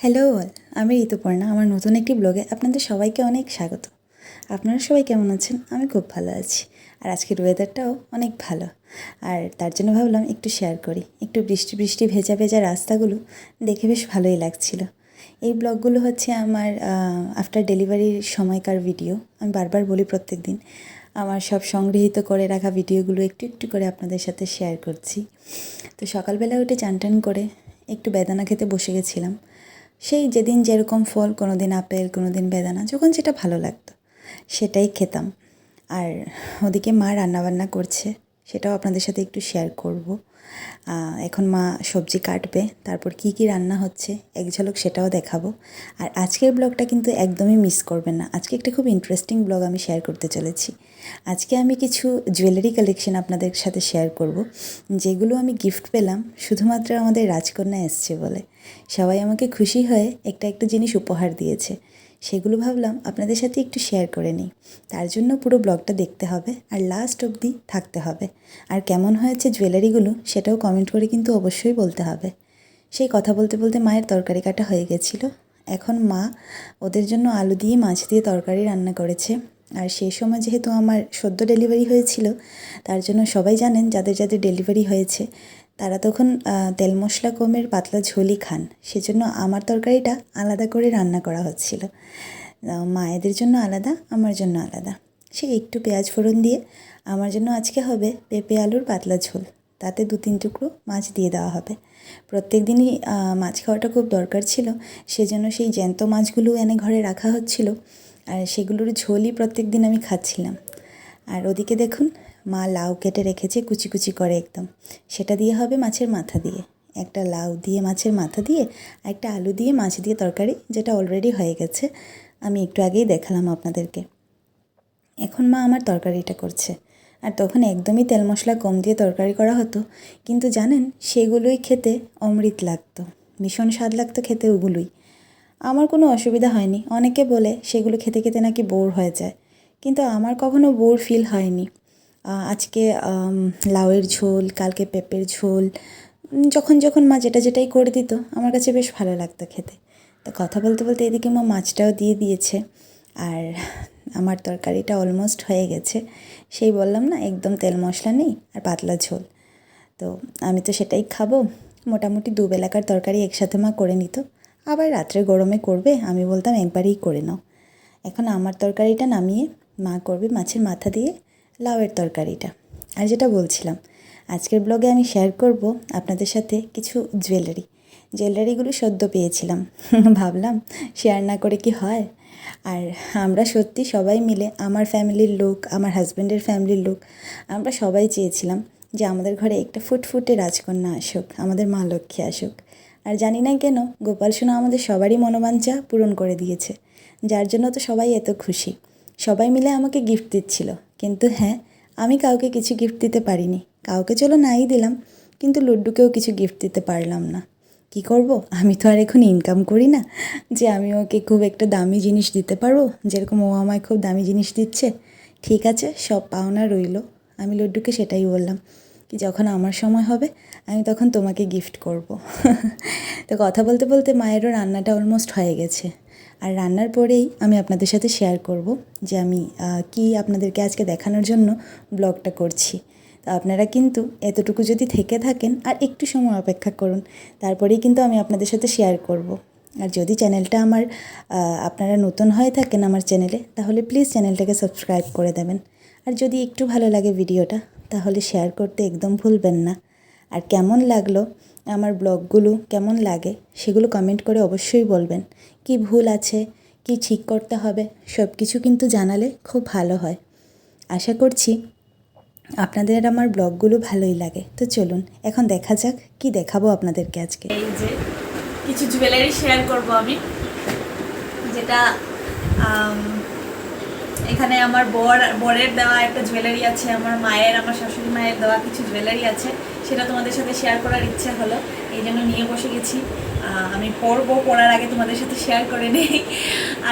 Hello all আমি ঋতুপর্ণা, আমার নতুন একটি ব্লগে আপনাদের সবাইকে অনেক স্বাগত। আপনারা সবাই কেমন আছেন? আমি খুব ভালো আছি। আর আজকের ওয়েদারটাও অনেক ভালো। আর তার জন্য ভাবলাম একটু শেয়ার করি। একটু বৃষ্টি বৃষ্টি ভেজা ভেজা রাস্তাগুলো দেখে বেশ ভালোই লাগছিল। এই ব্লগগুলো হচ্ছে আমার আফটার ডেলিভারির সময়কার ভিডিও আমি বারবার বলি প্রত্যেক দিন আমার সব সংগৃহীত করে রাখা ভিডিওগুলো একটু একটু করে আপনাদের সাথে শেয়ার করছি। তো সকালবেলা উঠে চান টান করে একটু বেদানা খেতে বসে গেছিলাম। সেই যেদিন যেরকম ফল কোনো দিন আপেল কোনো দিন বেদানা, যখন যেটা ভালো লাগতো, সেটাই খেতাম। আর ওদিকে মা রান্নাবান্না করছে। সেটাও আপনাদের সাথে একটু শেয়ার করব। এখন মা সবজি কাটবে, তারপর কি কি রান্না হচ্ছে, এক ঝলক সেটাও দেখাবো। আর আজকের ব্লগটা কিন্তু একদমই মিস করবেন না। আজকে একটা খুব ইন্টারেস্টিং ব্লগ আমি শেয়ার করতে চলেছি। আজকে আমি কিছু জুয়েলারি কালেকশন আপনাদের সাথে শেয়ার করব, যেগুলো আমি গিফট পেলাম, শুধুমাত্র আমাদের রাজকন্যা এসছে বলে। সবাই আমাকে খুশি হয়ে একটা একটা জিনিস উপহার দিয়েছে। সেগুলো ভাবলাম আপনাদের সাথে একটু শেয়ার করে নিই। তার জন্য পুরো ব্লগটা দেখতে হবে আর লাস্ট অবধি থাকতে হবে। আর কেমন হয়েছে জুয়েলারিগুলো সেটাও কমেন্ট করে কিন্তু অবশ্যই বলতে হবে। সেই কথা বলতে বলতে মায়ের তরকারি কাটা হয়ে গেছিল। এখন মা ওদের জন্য আলু দিয়ে মাছ দিয়ে তরকারি রান্না করেছে। আর সেই সময় যেহেতু আমার সদ্য ডেলিভারি হয়েছিল, তার জন্য সবাই জানেন যাদের যাদের ডেলিভারি হয়েছে তারা তখন তেল মশলা কমের পাতলা ঝোলই খান। সেজন্য আমার তরকারিটা আলাদা করে রান্না করা হচ্ছিল। মায়েদের জন্য আলাদা, আমার জন্য আলাদা। সে একটু পেঁয়াজ ফোড়ন দিয়ে, আমার জন্য আজকে হবে পেঁপে আলুর পাতলা ঝোল। তাতে দু তিন টুকরো মাছ দিয়ে দেওয়া হবে। প্রত্যেক দিনই মাছ খাওয়াটা খুব দরকার ছিল। সেজন্য সেই জ্যান্ত মাছগুলো এনে ঘরে রাখা হচ্ছিল। আর সেগুলোর ঝোলই প্রত্যেক দিন আমি খাচ্ছিলাম। আর ওদিকে দেখুন মা লাউ কেটে রেখেছে কুচি কুচি করে একদম। সেটা দিয়ে হবে মাছের মাথা দিয়ে। একটা লাউ দিয়ে মাছের মাথা দিয়ে আর একটা আলু দিয়ে মাছ দিয়ে তরকারি, যেটা অলরেডি হয়ে গেছে। আমি একটু আগেই দেখালাম আপনাদেরকে। এখন মা আমার তরকারিটা করছে। আর তখন একদমই তেল মশলা কম দিয়ে তরকারি করা হতো। কিন্তু জানেন, সেগুলোই খেতে অমৃত লাগতো। ভীষণ স্বাদ লাগতো খেতে ওগুলোই। আমার কোনো অসুবিধা হয়নি। অনেকে বলে, সেগুলো খেতে খেতে নাকি বোর হয়ে যায়। কিন্তু আমার কখনো বোর ফিল হয়নি। আজকে লাউয়ের ঝোল, কালকে পেঁপের ঝোল যখন যখন মা যেটা যেটাই করে দিত, আমার কাছে বেশ ভালো লাগতো খেতে। তো কথা বলতে বলতে এদিকে মা মাছটাও দিয়ে দিয়েছে, আর আমার তরকারিটা অলমোস্ট হয়ে গেছে। সেই বললাম, না, একদম তেল মশলা নেই আর পাতলা ঝোল। তো আমি তো সেটাই খাব। মোটামুটি দুবেলাকার তরকারি একসাথে মা করে নিত। আবার রাত্রে গরমে করবে, আমি বলতাম একবারেই করে নাও। এখন আমার তরকারিটা নামিয়ে মা করবে মাছের মাথা দিয়ে। লাউয়ের তরকারিটা। আর যেটা বলছিলাম, আজকের ব্লগে আমি শেয়ার করব আপনাদের সাথে কিছু জুয়েলারি জুয়েলারিগুলো সদ্য পেয়েছিলাম। ভাবলাম শেয়ার না করে কি হয়? আর আমরা সত্যি সবাই মিলে, আমার ফ্যামিলির লোক, আমার হাজব্যান্ডের ফ্যামিলির লোক, আমরা সবাই চেয়েছিলাম যে আমাদের ঘরে একটা ফুটফুটে রাজকন্যা আসুক, আমাদের মা লক্ষ্মী আসুক। আর জানি না কেন, গোপাল সোনা আমাদের সবারই মনোবাঞ্ছা পূরণ করে দিয়েছে। যার জন্য তো সবাই এত খুশি। সবাই মিলে আমাকে গিফট দিচ্ছিল। কিন্তু হ্যাঁ আমি কাউকে কিছু গিফট দিতে পারিনি। কাউকে চলো নাই দিলাম, কিন্তু লুড্ডুকেও কিছু গিফট দিতে পারলাম না। কি করব? আমি তো আর এখন ইনকাম করি না। যে আমি ওকে খুব একটা দামি জিনিস দিতে পারব? যেরকম ও আমায় খুব দামি জিনিস দিচ্ছে। ঠিক আছে, সব পাওনা রইল। আমি লড্ডুকে সেটাই বললাম কি যখন আমার সময় হবে, আমি তখন তোমাকে গিফট করব। তো কথা বলতে বলতে মায়েরও রান্নাটা অলমোস্ট হয়ে গেছে। আর রান্নার পরেই আমি আপনাদের সাথে শেয়ার করব যে আমি কি আপনাদেরকে আজকে দেখানোর জন্য ব্লগটা করছি। তো আপনারা কিন্তু এতটুকু যদি থেকে থাকেন আর একটু সময় অপেক্ষা করুন, তারপরেই কিন্তু আমি আপনাদের সাথে শেয়ার করব। আর যদি চ্যানেলটা আমার আপনারা নতুন হয়ে থাকেন আমার চ্যানেলে তাহলে প্লিজ চ্যানেলটাকে সাবস্ক্রাইব করে দেবেন। আর যদি একটু ভালো লাগে ভিডিওটা তাহলে শেয়ার করতে একদম ভুলবেন না। আর কেমন লাগল আমার ব্লগগুলো কেমন লাগে সেগুলো কমেন্ট করে অবশ্যই বলবেন। কি ভুল আছে? কি ঠিক করতে হবে? সব কিছু কিন্তু জানালে খুব ভালো হয়। আশা করছি আপনাদের আমার ব্লগগুলো ভালোই লাগে। তো চলুন, এখন দেখা যাক কি দেখাবো আপনাদেরকে আজকে। এই যে কিছু জুয়েলারি শেয়ার করব আমি। যেটা এখানে আমার বর, বরের দেওয়া একটা জুয়েলারি আছে, আমার মায়ের, আমার শাশুড়ি মায়ের দেওয়া কিছু জুয়েলারি আছে। সেটা তোমাদের সাথে শেয়ার করার ইচ্ছে হলো, এই জন্য নিয়ে বসে গেছি। আমি পড়ব, পড়ার আগে তোমাদের সাথে শেয়ার করে নেই।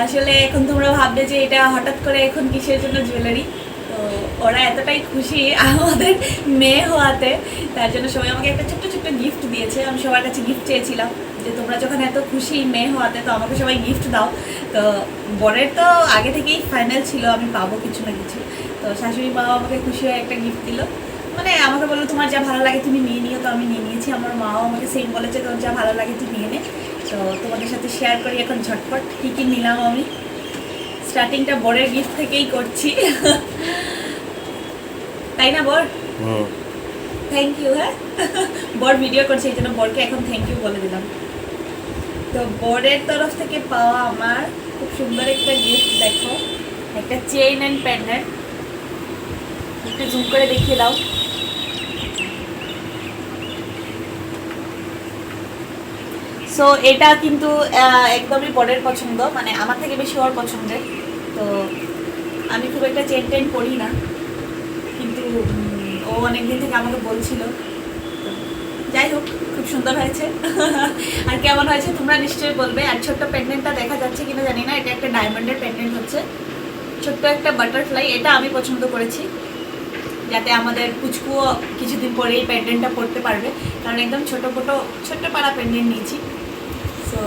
আসলে এখন তোমরা ভাববে যে এটা হঠাৎ করে এখন কিসের জন্য জুয়েলারি তো ওরা এতটাই খুশি আমাদের মেয়ে হওয়াতে, তার জন্য সবাই আমাকে একটা ছোট্ট ছোট্ট গিফট দিয়েছে। আমি সবার কাছে গিফট চেয়েছিলাম যে তোমরা যখন এত খুশি মেয়ে হওয়াতে, তো আমাকে সবাই গিফট দাও। তো বরের তো আগে থেকেই ফাইনাল ছিল, আমি পাবো কিছু না কিছু। তো শাশুড়ি বাবা আমাকে খুশি হয়ে একটা গিফট দিল। মানে আমাকে বলল তোমার যা ভালো লাগে তুমি নিয়ে নিও। তো আমি নিয়ে নিয়েছি। আমার মাও আমাকে সেম বলেছে তোর যা ভালো লাগে তুমি নিয়ে নে। তো তোমাদের সাথে শেয়ার করি এখন ঝটপট কী কী নিলাম আমি। স্টার্টিংটা বরের গিফট থেকেই করছি। তাই না বর? থ্যাংক ইউ হ্যাঁ? বর ভিডিও করছে এই জন্য বরকে এখন থ্যাংক ইউ বলে দিলাম। তো বরের তরফ থেকে পাওয়া আমার খুব সুন্দর একটা গিফট দেখো। একটা চেইন অ্যান্ড প্যান্ডেন্ট একটু জুম করে দেখিয়ে দাও। সো এটা কিন্তু একদমই বরের পছন্দ মানে আমার থেকে বেশি ওর পছন্দের। তো, আমি খুব একটা চেন টেন করি না। কিন্তু ও অনেকদিন থেকে আমাকে বলছিল। যাই হোক, খুব সুন্দর হয়েছে। আর কেমন হয়েছে তোমরা নিশ্চয়ই বলবে। আর ছোট্ট পেন্ডেন্টটা দেখা যাচ্ছে কিনা জানি না, এটা একটা ডায়মন্ডের পেন্ডেন্ট হচ্ছে। ছোট্ট একটা বাটারফ্লাই এটা আমি পছন্দ করেছি। যাতে আমাদের পুচকুও কিছুদিন পরে এই পেন্ডেন্টটা পরতে পারবে। কারণ একদম ছোটো ফোটো ছোট্ট পাড়া পেন্ডেন্ট নিয়েছি। সো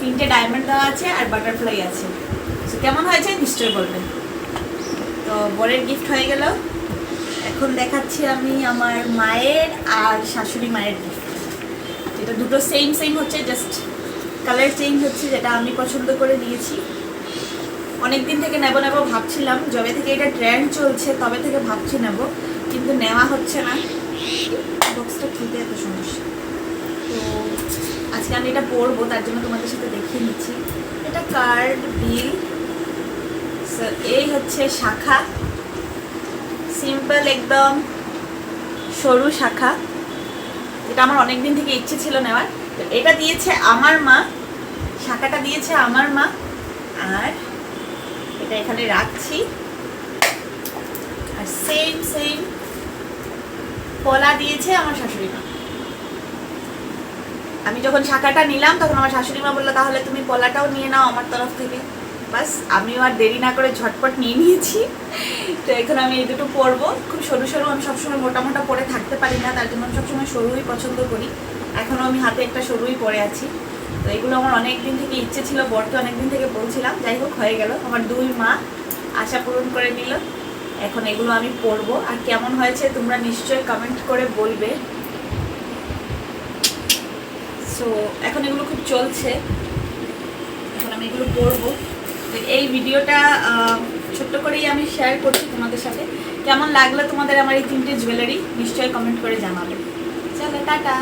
তিনটে ডায়মন্ড দেওয়া আছে আর বাটারফ্লাই আছে। সো কেমন হয়েছে? নিশ্চয়ই বলবেন তো, বরের গিফট হয়ে গেল। এখন দেখাচ্ছি আমি আমার মায়ের আর শাশুড়ি মায়ের গিফট যেটা দুটো সেম সেম হচ্ছে জাস্ট কালার চেঞ্জ হচ্ছে, যেটা আমি পছন্দ করে নিয়েছি অনেক দিন থেকে নেব নেব ভাবছিলাম। যবে থেকে এটা ট্রেন্ড চলছে, তবে থেকে ভাবছি নেব, কিন্তু নেওয়া হচ্ছে না। বক্সটা খুলতে এত সমস্যা। তো আজকে আমি এটা পরবো, তার জন্য তোমাদের সাথে দেখিয়ে নিচ্ছি এটা কার্ড বিল এই হচ্ছে শাখা। সিম্পল একদম সরু শাখা। এটা আমার অনেক দিন থেকে ইচ্ছে ছিল নেওয়ার। তো এটা দিয়েছে আমার মা। শাখাটা দিয়েছে আমার মা। আর এটা এখানে রাখছি। আর সেম সেম কলা দিয়েছে আমার শাশুড়ি মা। আমি যখন শাখাটা নিলাম, তখন আমার শাশুড়ি মা বলল, তাহলে তুমি কলাটাও নিয়ে নাও আমার তরফ থেকে। বাস, আমিও আর দেরি না করে ঝটপট নিয়ে নিয়েছি। তো এখন আমি এই দুটো পরবো। খুব সরু সরু, আমি সবসময় মোটা মোটা পরে থাকতে পারি না, তার জন্য আমি সবসময় সরুই পছন্দ করি। এখনও আমি হাতে একটা সরুই পরে আছি। তো এগুলো আমার অনেক দিন থেকে ইচ্ছে ছিল, বরকে অনেক দিন থেকে বলছিলাম, যাই হোক, হয়ে গেল। আমার দুই মা আশা পূরণ করে নিল। এখন এগুলো আমি পরবো। আর কেমন হয়েছে তোমরা নিশ্চয়ই কমেন্ট করে বলবে। সো এখন এগুলো খুব চলছে। এখন আমি এগুলো পরবো তো এই ভিডিওটা ছোট্ট করেই আমি শেয়ার করছি তোমাদের সাথে। কেমন লাগল তোমাদের আমার এই তিনটে জুয়েলারি নিশ্চয়ই কমেন্ট করে জানাবে। চলো, টাটা।